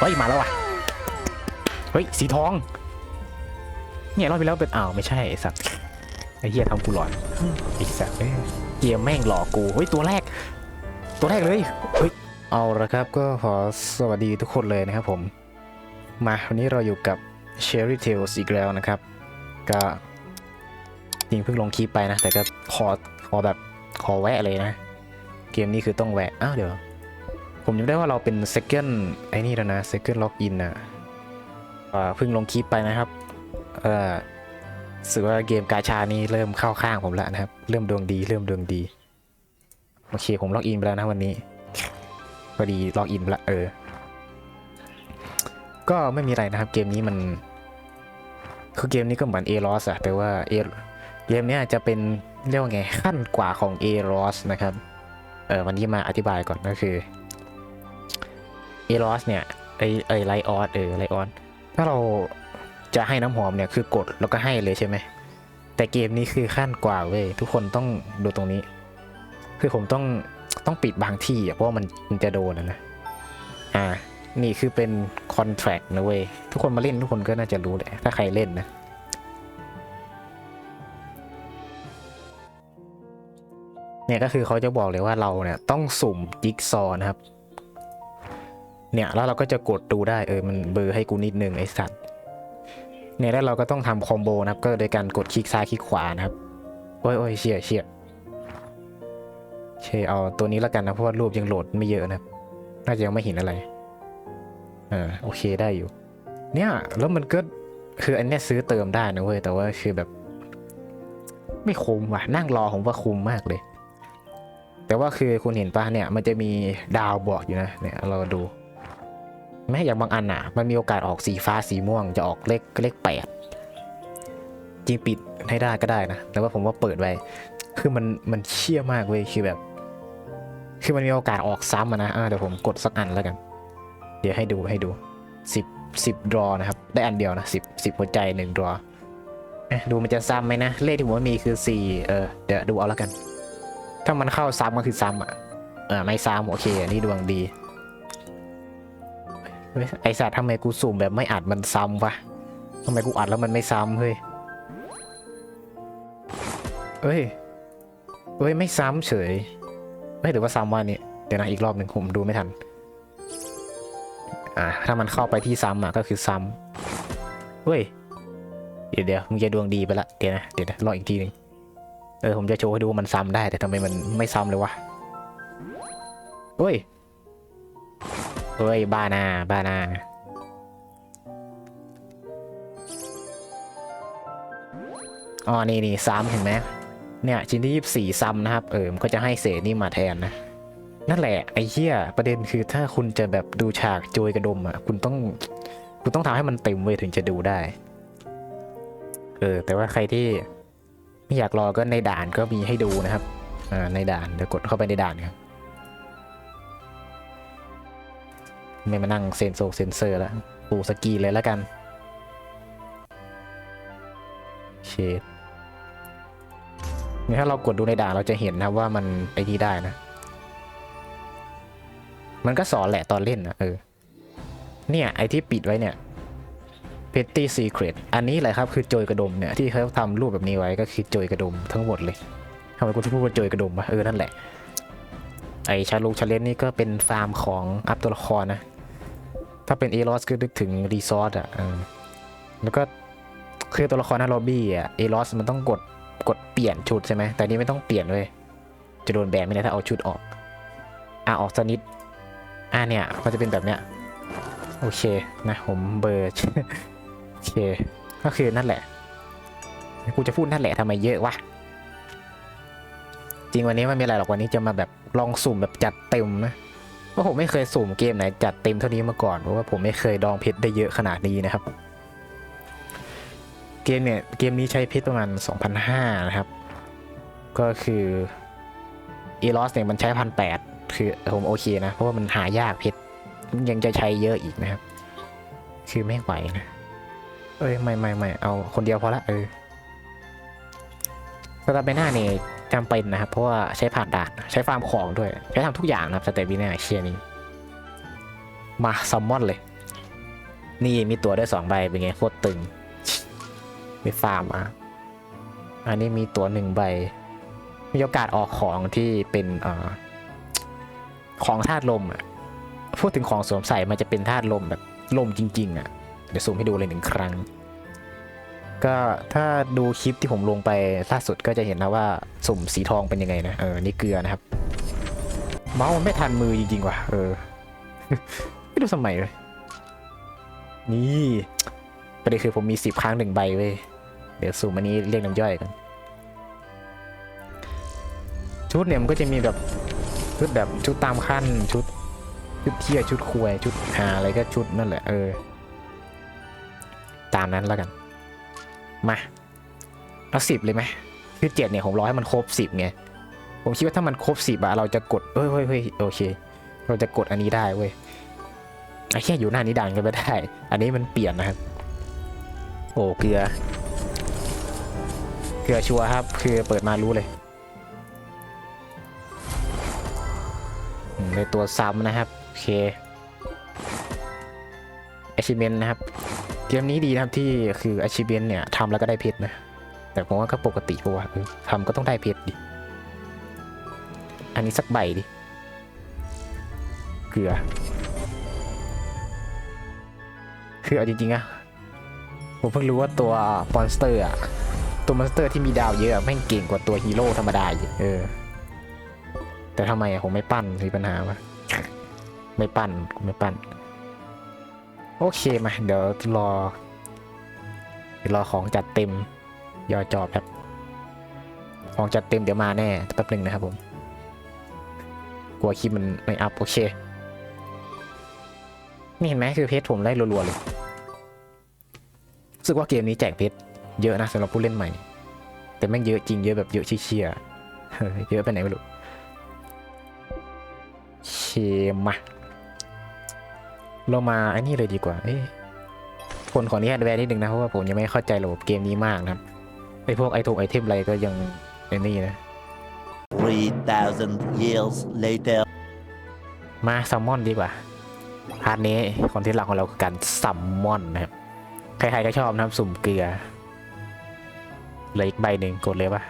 เฮ้ยมาแล้วว่ะเฮ้ยสีทอง เนี่ยรอบที่แล้วเป็นอ้าวไม่ใช่ไอ้สัตว์ไอ้เหี้ยทำกูหลอนไอ้สัตว์เอ้ยเกมแม่งหลอกกูเฮ้ยตัวแรก ตัวแรกเลยเฮ้ยเอาละครับก็ขอสวัสดีทุกคนเลยนะครับผม มาวันนี้เราอยู่กับ Cherry Tales อีกแล้วนะครับ ก็จริงเพิ่งลงคลิปไปนะ แต่ก็ขอขอแบบขอแวะเลยนะ เกมนี้คือต้องแวะอ้าวเดี๋ยว ผมจำได้ว่าเราเป็น second ไอ้นี่แล้วนะ second login นะเพิ่งลงคลิปไปนะครับเออสึกว่าเกมกาชานี้เริ่มเข้าข้างผมแล้วนะครับ เริ่มดวงดี เริ่มดวงดี โอเค ผมล็อกอินไปแล้วนะวันนี้พอดีล็อกอินไปละเออ ก็ไม่มีอะไรนะครับ เกมนี้มัน คือเกมนี้ก็เหมือน a r o s อะแต่ว่า A เกมนี้จะเป็นเรียกว่าไงขั้นกว่าของ a r o s นะครับ เออวันนี้มาอธิบายก่อนก็คือ a r o s เนี่ยไอไอไลออสเออไลออนถ้าเราจะให้น้ำหอมเนี่ยคือกดแล้วก็ให้เลยใช่ไหม แต่เกมนี้คือขั้นกว่าเว้ยทุกคนต้องดูตรงนี้ คือผมต้องต้องปิดบางที่อะเพราะว่ามันมันจะโดนนะ อ่า นี่คือเป็นคอนแท c t นะเว้ยทุกคนมาเล่นทุกคนก็น่าจะรู้แหละถ้าใครเล่นนะเนี่ยก็คือเขาจะบอกเลยว่าเราเนี่ยต้องสุ่มจิ๊กซอนะครับ เนี่ยแล้วเราก็จะกดดูได้เออมันเบอร์ให้กูนิดนึงไอสัตว์เนี่ยแล้วเราก็ต้องทำคอมโบนะครับก็โดยการกดคลิกซ้ายคลิกขวานะครับโอ้ยโอ้ยเชี่ยเชี่ยเชยเอาตัวนี้แล้วกันนะเพราะว่ารูปยังโหลดไม่เยอะนะครับน่าจะยังไม่เห็นอะไรอ่าโอเคได้อยู่ เนี่ยแล้วมันก็คืออันเนี้ยซื้อเติมได้นะเว้ยแต่ว่าคือแบบ ไม่คุ้มว่ะนั่งรอผมว่าคุ้มมากเลย แต่ว่าคือคุณเห็นปะเนี่ย มันจะมีดาวบอกอยู่นะเนี่ยเราดู แม้อย่างบางอันอะ มันมีโอกาสออกสีฟ้าสีม่วงจะออกเลขเลขแปดจริงปิดให้ได้ก็ได้นะ แต่ว่าผมว่าเปิดไว้ คือมันมันเชี่ยมากเว้ย คือแบบ คือมันมีโอกาสออกซ้ำนะอ่าเดี๋ยวผมกดสักอันแล้วกัน เดี๋ยวให้ดูให้ดูสิบสิบดรอนะครับ ได้อันเดียวนะสิบสิบหัวใจหนึ่งดรอเอ๊ะดูมันจะซ้ำไหมนะ เลขที่ผมมีคือสี่เออ เดี๋ยวดูเอาแล้วกัน ถ้ามันเข้าซ้ำก็คือซ้ำอะ เออไม่ซ้ำโอเค อันนี้ดวงดี ไอสัตว์ทำไมกูสุ่มแบบไม่อัดมันซ้ำวะทำไมกูอัดแล้วมันไม่ซ้ำเฮ้ยเฮ้ยเฮ้ยไม่ซ้ำเฉย ไม่ถือว่าซ้ำว่านี่เดี๋ยวนะอีกรอบหนึ่งผมดูไม่ทัน อ่าถ้ามันเข้าไปที่ซ้ำอะก็คือซ้ำเฮ้ย เดี๋ยวเดี๋ยวมึงจะดวงดีไปละเดี๋ยวนะเดี๋ยวนะรออีกทีหนึ่งเออผมจะโชว์ให้ดูว่ามันซ้ำได้แต่ทำไมมันไม่ซ้ำเลยวะเฮ้ย เฮ้ย บ้านาบ้านาอ๋อ นี่นี่ซ้ำเห็นไหมเนี่ย ชิ้นที่ยี่สี่ซ้ำนะครับ เออมันก็จะให้เศษนี่มาแทนนะ นั่นแหละ ไอ้เหี้ย ประเด็นคือถ้าคุณจะแบบดูฉากโจยกระดมอะ คุณต้อง คุณต้องทำให้มันเต็มเว้ยถึงจะดูได้ เออ แต่ว่าใครที่ไม่อยากรอก็ในด่านก็มีให้ดูนะครับ อ่า ในด่าน เดี๋ยวกดเข้าไปในด่านครับ ไม่มานั่งเซ็นโซเซนเซอร์แล้วปูสกีเลยแล้วกันเชดถ้าเรากดดูในด่าเราจะเห็นนะว่ามันไอ้นี่ได้นะ มันก็สอนแหละตอนเล่นนะเออ เนี่ย ไอที่ปิดไว้เนี่ย Petty Secret อันนี้แหละครับคือโจยกระดมเนี่ยที่เขาทำรูปแบบนี้ไว้ก็คือโจยกระดมทั้งหมดเลยทำไมกูถึงพูดว่าโจยกระดมวะเออนั่นแหละ ไอชาลูกชาเลนนี่ก็เป็นฟาร์มของอัพตัวละครนะ ถ้าเป็นเอลอสก็นึกถึงรีซอร์อะแล้วก็คือตัวละครหน้าล็อบบี้อะเอลอสมันต้องกดกดเปลี่ยนชุดใช่ไหมแต่นี้ไม่ต้องเปลี่ยนเลยจะโดนแบนไม่ได้ถ้าเอาชุดออกอะออกสนิดอ่าเนี่ยก็จะเป็นแบบเนี้ยโอเคนะผมเบอร์โอเคก็คือนั่นแหละกูจะพูดนั่นแหละทำไมเยอะวะจริงวันนี้ไม่มีอะไรหรอกวันนี้จะมาแบบลองสุ่มแบบจัดเต็มนะ เพราผมไม่เคยสุ่มเกมไหนจัดเต็มเท่านี้มาก่อนเพราะว่าผมไม่เคยดองเพชรได้เยอะขนาดนี้นะครับ เกมเนี่ยเกมนี้ใช้เพชรประมาณ2,500นะครับ ก็คืออีลอสเนี่ยมันใช้พันแปดคือผมโอเคนะ เพราะว่ามันหายากเพชรยังจะใช้เยอะอีกนะครับ คือไม่ไหวนะ เอ้ย ไม่ไม่ไม่เอาคนเดียวพอละเออสเตาไปหน้านี่ จำเป็นนะครับ เพราะว่าใช้ผ่านด่านใช้ฟาร์มของด้วยใช้ทำทุกอย่างนะครับสเตปบีหน้าเชียนี้ มาซัมมอนเลย นี่มีตัวด้วยสองใบเป็นไงโคตรตึงไปฟาร์มมาอันนี้มีตัวหนึ่งใบ มีโอกาสออกของที่เป็นอ่อของธาตุลมอะพูดถึงของสวมใส่มันจะเป็นธาตุลมแบบลมจริง ๆ อะ เดี๋ยวซูมให้ดูเลยหนึ่งครั้ง ก็ถ้าดูคลิปที่ผมลงไปล่าสุดก็จะเห็นนะว่าสุ่มสีทองเป็นยังไงนะ เออ นี่เกลือนะครับ เมาส์มันไม่ทันมือจริงๆว่ะ เออ ไม่รู้สมัยเลย นี่ประเด็นคือผมมีสิบครั้งหนึ่งใบเว้ย เดี๋ยวสุ่มอันนี้เรียกน้ำย่อยกันชุดเนี่ยมันก็จะมีแบบชุดแบบชุดตามขั้นชุดชุดเที่ยชุดควยชุดหาอะไรก็ชุดนั่นแหละเออ ตามนั้นแล้วกัน มาเอาสิบเลยไหมคือเจ็ดเนี่ยผมรอให้มันครบสิบไงผมคิดว่าถ้ามันครบสิบอะเราจะกดเอ้ยเฮ้ยเฮ้ยโอเค เราจะกดอันนี้ได้เว้ยไอ้แค่อยู่หน้านี้ดังกันไม่ได้ อันนี้มันเปลี่ยนนะครับ โอ้เกลือ เกลือชัวร์ครับ คือเปิดมารู้เลยในตัวซ้ำนะครับ โอเค achievement นะครับ เกมนี้ดีนะครับที่คือ achievement เนี่ยทำแล้วก็ได้เพชรนะ แต่ผมว่าก็ปกติปะวะเออทำก็ต้องได้เพชรดิ อันนี้สักใบดิ เกลือ คือเอาจริงๆอะผมเพิ่งรู้ว่าตัวมอนสเตอร์อะตัวมอนสเตอร์ที่มีดาวเยอะแม่งเก่งกว่าตัวฮีโร่ธรรมดาอีกเออ แต่ทำไมอะผมไม่ปั้นมีปัญหาวะไม่ปั้นไม่ปั้น โอเคมาเดี๋ยวรอรอของจัดเต็มยอจอแบบของจัดเต็มเดี๋ยวมาแน่แป๊บหนึงนะครับผม กลัวคลิปมันไม่อัพโอเค นี่เห็นไหมคือเพชรผมได้รัวๆเลยรู้สึกว่าเกมนี้แจกเพชรเยอะนะสำหรับผู้เล่นใหม่ แต่แม่งเยอะจริงเยอะแบบเยอะเชี่ยเออเยอะไปไหนไม่รู้โอเคมา เรามาไอ้นี่เลยดีกว่า เอ้ยคนขออนุญาตแวะนิดนึงนะเพราะว่าผมยังไม่เข้าใจระบบเกมนี้มากนะครับไอ้พวกไอทงไอเทมอะไรก็ยังไอ้นี่นะ 3,000 years later. มาซัมมอนดีกว่า พาร์ทนี้คอนเทนต์หลักของเราคือการซัมมอนนะครับ ใครๆก็ชอบนะครับ สุ่มเกลือเหลืออีกใบหนึ่งกดเลยปะ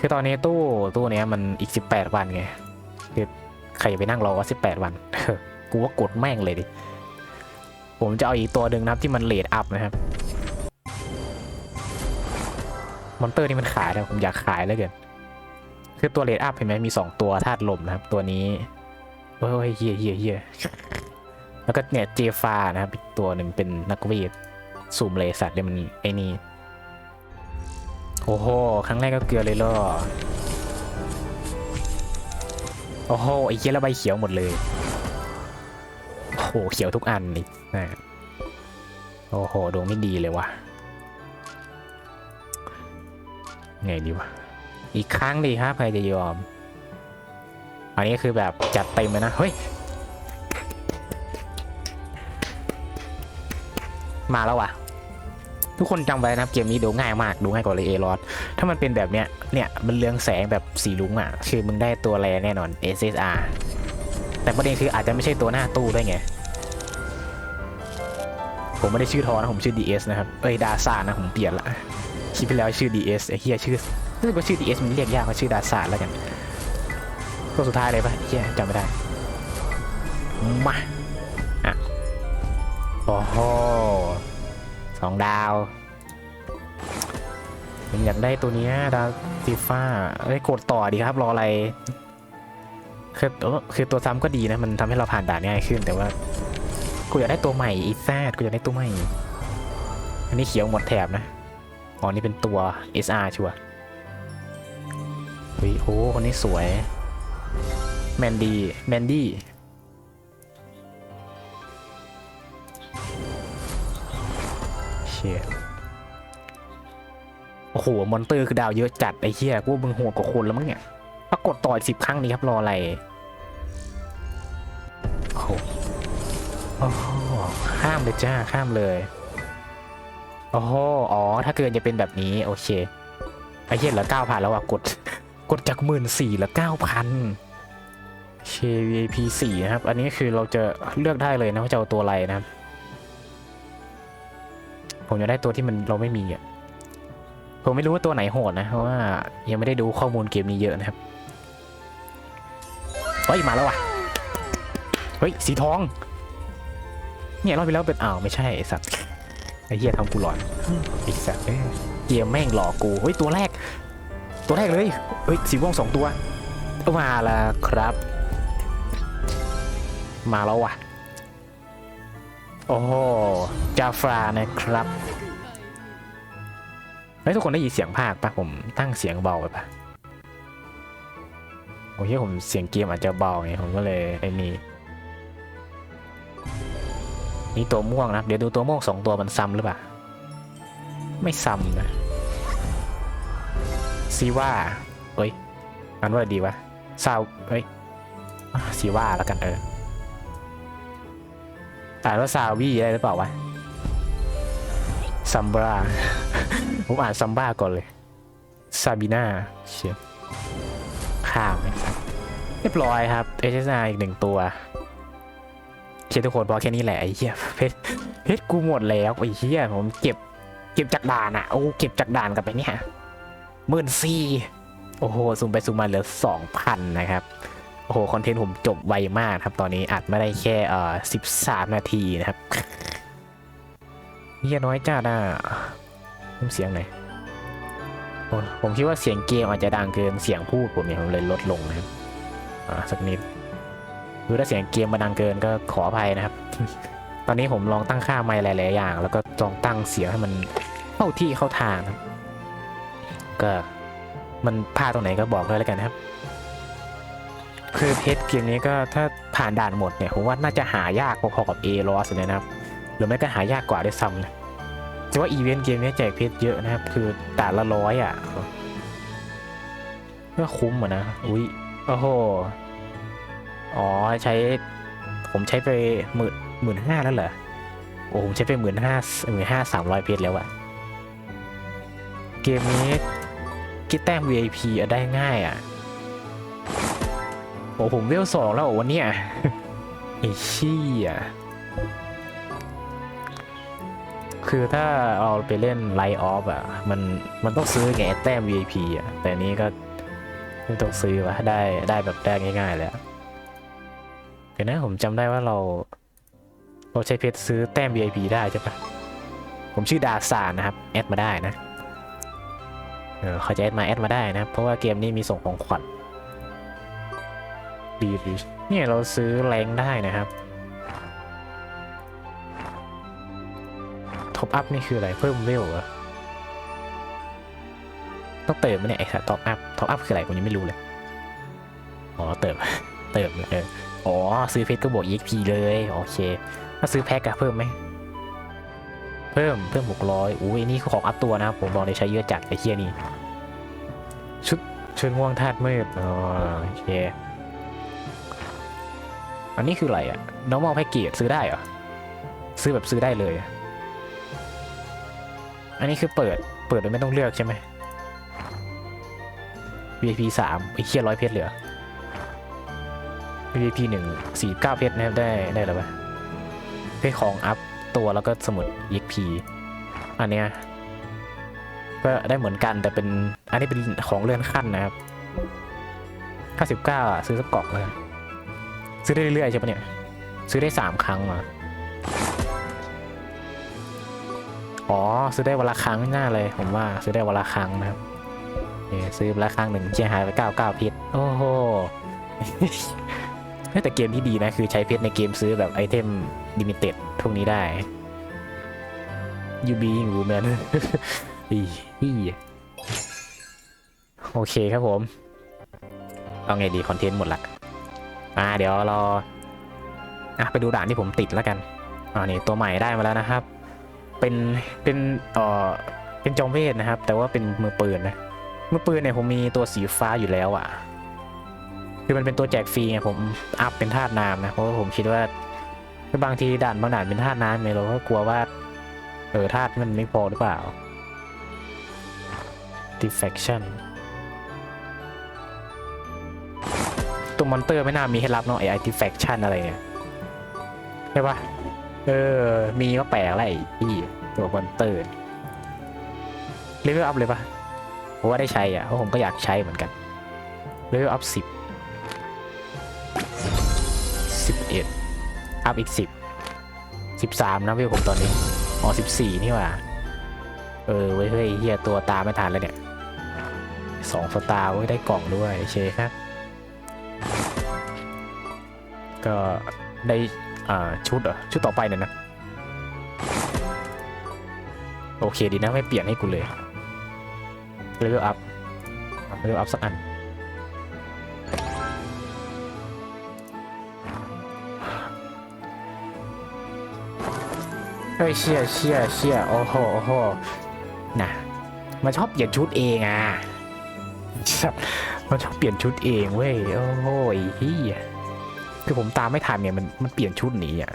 คือตอนนี้ตู้ตู้เนี้ยมันอีก 18 วันไงคือใครจะไปนั่งรอว่า 18 วัน กูว่ากดแม่งเลยดิ ผมจะเอาอีกตัวหนึ่งนะครับที่มันเลดอัพนะครับมอนเตอร์นี่มันขายนะผมอยากขายแล้วเกินคือตัวเลดอัพเห็นไหมมี 2 ตัวธาตุลมนะครับ ตัวนี้โอ้ยเฮียเฮียเฮียแล้วก็เนี่ยเจฟานะครับอีกตัวหนึ่งเป็นนักเวทซูมเลสัตว์เนี่ยมันไอ้นี่โอ้โห ครั้งแรกก็เกลือเลยเหรอโอ้โหไอ้เหี้ยล้วใบเขียวหมดเลย โอ้โหเขียวทุกอันนี่นะโอ้โหดวงไม่ดีเลยวะไงดีวะ อีกครั้งดีครับใครจะยอม อันนี้คือแบบจัดเต็มเลยนะ เฮ้ย มาแล้วว่ะ ทุกคนจำไว้นะครับเกมนี้ดูง่ายมากดูง่ายกว่าเลยเอรอดถ้ามันเป็นแบบเนี้ย เนี่ย มันเรืองแสงแบบสีลุ้งอะ คือมึงได้ตัวแรแน่นอน SSR แต่ประเด็นคืออาจจะไม่ใช่ตัวหน้าตู้ด้วยไง ผมไม่ได้ชื่อทอนะผมชื่อ DS นะครับเอ้ยดาซ่านะผมเปลี่ยนละคลิปที่แล้วชื่อ DS ไอ้เฮียชื่อรู้สึกว่าชื่อ DS มันเรียกยากกว่าชื่อดาซ่าแล้วกันตัวสุดท้ายเลยปะเฮียจำไม่ได้มาอะโอ้โหสองดาวผมอยากได้ตัวนี้ดาวฟีฟ่าเอ้ยกดต่อดีครับรออะไรคือเออคือตัวซ้ำก็ดีนะมันทำให้เราผ่านด่านง่ายขึ้นแต่ว่า กูอยากได้ตัวใหม่อีแซดกูอยากได้ตัวใหม่ อันนี้เขียวหมดแถบนะอ๋อนี่เป็นตัว SR ชัวร์เฮ้ยโอ้คนนี้สวย แมนดี้ แมนดี้ เชี่ยโอ้โห มอนเตอร์คือดาวเยอะจัดไอ้เหี้ยกูว่ามึงโหดกว่าคนแล้วมั้งเนี่ย ปรากฏต่ออีกสิบครั้งนี้ครับ รออะไร อ้โหข้ามเลยจ้าข้ามเลยโอ้โหอ๋อ ถ้าเกินจะเป็นแบบนี้ โอเคไอ้เหี้ยเหลือเก้าพันแล้วอะกด กดจากหมื่นสี่เหลือเก้าพัน KVP สี่นะครับ อันนี้คือเราจะเลือกได้เลยนะว่าจะเอาตัวอะไรนะครับ ผมจะได้ตัวที่มันเราไม่มีอะ ผมไม่รู้ว่าตัวไหนโหดนะ เพราะว่ายังไม่ได้ดูข้อมูลเกมนี้เยอะนะครับ เฮ้ย มาแล้วว่ะ เฮ้ย สีทอง เนี่ยรอบไปแล้วเป็นอ้าวไม่ใช่ไอ้สัตว์ไอ้เหี้ยทำกูหลอนไอ้สัตว์เอ้ยเกมแม่งหลอกกูเฮ้ยตัวแรก ตัวแรกเลยเฮ้ยสีม่วงสองตัวมาแล้วครับ มาแล้วว่ะโอ้โหจาฟรานะครับเฮ้ยทุกคนได้ยินเสียงภาคปะผมตั้งเสียงเบาไปปะโอ้ยผมเสียงเกมอาจจะเบาไงผมก็เลยไอ้นี่ นี่ตัวม่วงนะครับ เดี๋ยวดูตัวม่วงสองตัวมันซ้ำหรือเปล่า ไม่ซ้ำนะซีว่าเอ้ยอันว่าดีวะซาวเอ้ยซีว่าแล้วกันเอออ่านว่าซาวีได้หรือเปล่าวะซัมบราผมอ่านซัมบ้าก่อนเลยซาบิน่าเชียข้ามไมครับเรียบร้อยครับเอชนาอีกหนึ่งตัว เชียทุกคนพอแค่นี้แหละไอ้เหี้ยเพชรเพชรกูหมดแล้วไอ้เหี้ยผมเก็บเก็บจากด่านอะโอ้เก็บจากด่านกลับไปเนี่ยหมื่นสี่โอ้โหซูมไปซูมมาเหลือสองพันนะครับโอ้โหคอนเทนต์ผมจบไวมากครับตอนนี้อัดไม่ได้แค่เอ่อสิบสามนาทีนะครับเฮียน้อยจ้าน่ะเพิ่มเสียงหน่อยผมคิดว่าเสียงเกมอาจจะดังเกินเสียงพูดผมเนี่ยผมเลยลดลงนะครับอ่าสักนิด คือถ้าเสียงเกมมาดังเกินก็ขออภัยนะครับ ตอนนี้ผมลองตั้งค่าไมค์หลายๆอย่าง แล้วก็ลองตั้งเสียงให้มันเข้าที่เข้าทางครับ ก็มันพลาดตรงไหนก็บอกเลยแล้วกันครับ คือเพชรเกมนี้ก็ถ้าผ่านด่านหมดเนี่ยผมว่าน่าจะหายากพอๆกับ A l o s เลยนะครับ หรือไม่ก็หายากกว่าด้วยซ้ำนะแต่ว่าอีเวนต์เกมนี้แจกเพชรเยอะนะครับ คือด่ละร้อยอะก็คุ้มอะนะ อุ้ยโอ้โห อ๋อใช้ผมใช้ไปหมื่นหมื่นห้าแล้วเหรอ โอ้ผมใช้ไปหมื่นห้าหมื่นห้าสามร้อยเพชรแล้วอะเกมนี้คิดแต้ม VIP อะได้ง่ายอะโอ้ผมเวลสองแล้ววันเนี้ยไอ้ชี่ยคือถ้าเอาไปเล่นไลท์ออฟอะ มันมันต้องซื้อไงแต้ม VIP อะ แต่อันนี้ก็ไม่ต้องซื้อวะได้ได้แบบได้ง่ายๆเลยอะ เดี๋ยวนะผมจำได้ว่าเรา เราใช้เพชรซื้อแต้ม VIP ได้ใช่ปะผมชื่อดาซานนะครับ แอดมาได้นะ เออเขาจะแอดมาแอดมาได้นะ เพราะว่าเกมนี้มีส่งของขวัญดีดีเนี่ยเราซื้อแรงได้นะครับท็อปอัพนี่คืออะไรเพิ่มเวลเหรอต้องเติมไหมเนี่ยไอ้ท็อปอัพท็อปอัพคืออะไรผมยังไม่รู้เลย อ๋อเติม เติมเออ อ๋อ ซื้อเพชรก็บวก EXP เลย โอเค ถ้าซื้อแพ็กอะเพิ่มไหม เพิ่มเพิ่มหกร้อยอุ้ยนี่ของอัพตัวนะครับผมบอกเลยใช้เยอะจัดไอ้เคียนี่ ชุดชุดง่วงธาตุมืดอ๋อโอเค อันนี้คืออะไรอะ normal package ซื้อได้เหรอ ซื้อแบบซื้อได้เลยอะอันนี้คือเปิดเปิดโดยไม่ต้องเลือกใช่ไหม VIP สามไอ้เคียร้อยเพชรเหลือ VIP หนึ่งสี่เก้าเพชรนะครับได้ได้แล้วปะเพชรของอัพตัวแล้วก็สมุด EXP อันเนี้ยก็ได้เหมือนกันแต่เป็นอันนี้เป็นของเลื่อนขั้นนะครับ99ซื้อสักกล่องเลย ซื้อได้เรื่อยๆใช่ปะเนี่ย ซื้อได้สามครั้งมาอ๋อ ซื้อได้วันละครั้งน่ายเลย ผมว่าซื้อได้วันละครั้งนะครับนี่ซื้อวันละครั้งหนึ่งเชียหายไปเก้าเก้าพิษโอ้โห แต่เกมที่ดีนะ คือใช้เพชรในเกมซื้อแบบไอเทมลิมิเต็ดพวกนี้ได้ยูบียูแมนอีอีโอเคครับผม เอาไงดี คอนเทนต์หมดละอ่าเดี๋ยวราอะไปดูด่านที่ผมติดแล้วกันอ่านี่ตัวใหม่ได้มาแล้วนะครับ เป็นเป็นเอ่อเป็นจอมเวทนะครับ แต่ว่าเป็นมือปืนนะมือปืนเนี่ยผมมีตัวสีฟ้าอยู่แล้วอะ คือมันเป็นตัวแจกฟรีไงผมอัพเป็นธาตุน้ำนะเพราะว่าผมคิดว่าบางทีด่านบางด่านเป็นธาตุน้ำเนี่ยเราก็กลัวว่าเออธาตุมันไม่พอหรือเปล่า defection ตัวมอนเตอร์ไม่น่ามีให้รับเนาะไอ artifaction อะไรเนี่ยใช่ปะเออ มีก็แปลกอะไรพี่ตัวมอนเตอร์เลเวลอัพเลยปะเพราะว่าได้ใช้อะเพราะผมก็อยากใช้เหมือนกันเลเวลอัพสิบ อัพอีกสิบสิบสามนะเวผมตอนนี้ อ๋อสิบสี่นี่ว่า เออเว้ยเฮ้ยเฮียตัวตาไม่ทันแล้วเนี่ยสองสตาร์เว้ยได้กล่องด้วยโอเคครับ ก็ได้อ่าชุดเหรอชุดต่อไปเนี่ยนะ โอเคดีนะไม่เปลี่ยนให้กูเลยเลเวลอัพเลเวลอัพสักอัน ฮ้ยเชี่ยเชี่ยเชี่ยโอ้โหโอ้โหน่ะมันชอบเปลี่ยนชุดเองอะมันชอบเปลี่ยนชุดเองเว้ยโอ้โหเฮียคือผมตามไม่ทันเนี่ยมันมันเปลี่ยนชุดหนีอะ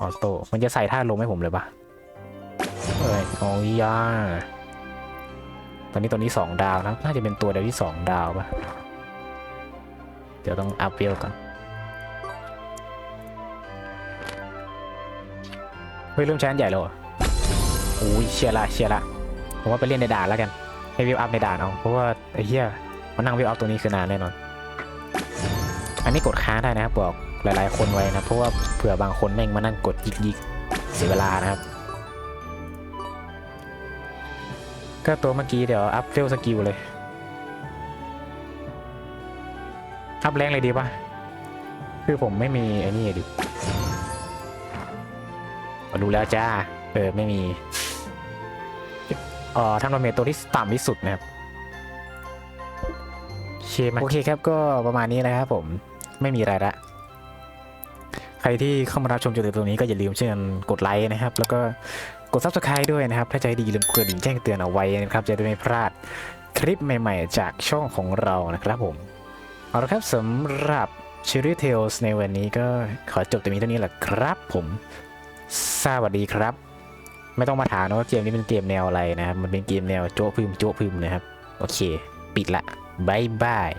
ออโต้มันจะใส่ท่าลมให้ผมเลยปะเอ้ยโอ้ยยาตอนนี้ตัวนี้สองดาวนะน่าจะเป็นตัวเดียวที่สองดาวปะเดี๋ยวต้องอัพเวลก่อน ฮ้ยเริ่มใช้อันใหญ่แล้วเหรอโอ้ยเชียร์ละเชียร์ละผมว่าไปเล่นในด่านแล้วกันให้วิวอัพในด่านเอาเพราะว่าไอ้เหี้ยมันนั่งวิวอัพตัวนี้คือนานแน่นอนอันนี้กดค้างได้นะครับบอกหลายๆ คนไว้นะเพราะว่าเผื่อบางคนแม่งมานั่งกดยิกยิกๆเสียเวลานะครับก็ตัวเมื่อกี้เดี๋ยวอัพเฟลสกิลเลย อัพแรงเลยดีป่ะคือผมไม่มีไอ้นี่ดิ มาดูแล้วจ้า เออ ไม่มีเอ่อทำดาเมจตัวที่ต่ำที่สุดนะครับโอเคไหมโอเคครับก็ประมาณนี้นะครับผมไม่มีอะไรละใครที่เข้ามารับชมจนถึงตรงนี้ก็อย่าลืมช่วยกันกดไลค์นะครับ แล้วก็กด subscribe ด้วยนะครับ ถ้าใจดีอย่าลืมกดกระดิ่งแจ้งเตือนเอาไว้นะครับ จะได้ไม่พลาดคลิปใหม่ๆ จากช่องของเรานะครับผม เอาละครับสำหรับ Cherry Tales ในวันนี้ก็ขอจบตรงนี้เท่านี้แหละครับผม สวัสดีครับ ไม่ต้องมาถามนะว่าเกมนี้เป็นเกมแนวอะไรนะครับ มันเป็นเกมแนวโจ๊ะพึมโจ๊ะพึมนะครับ โอเค ปิดละบายบาย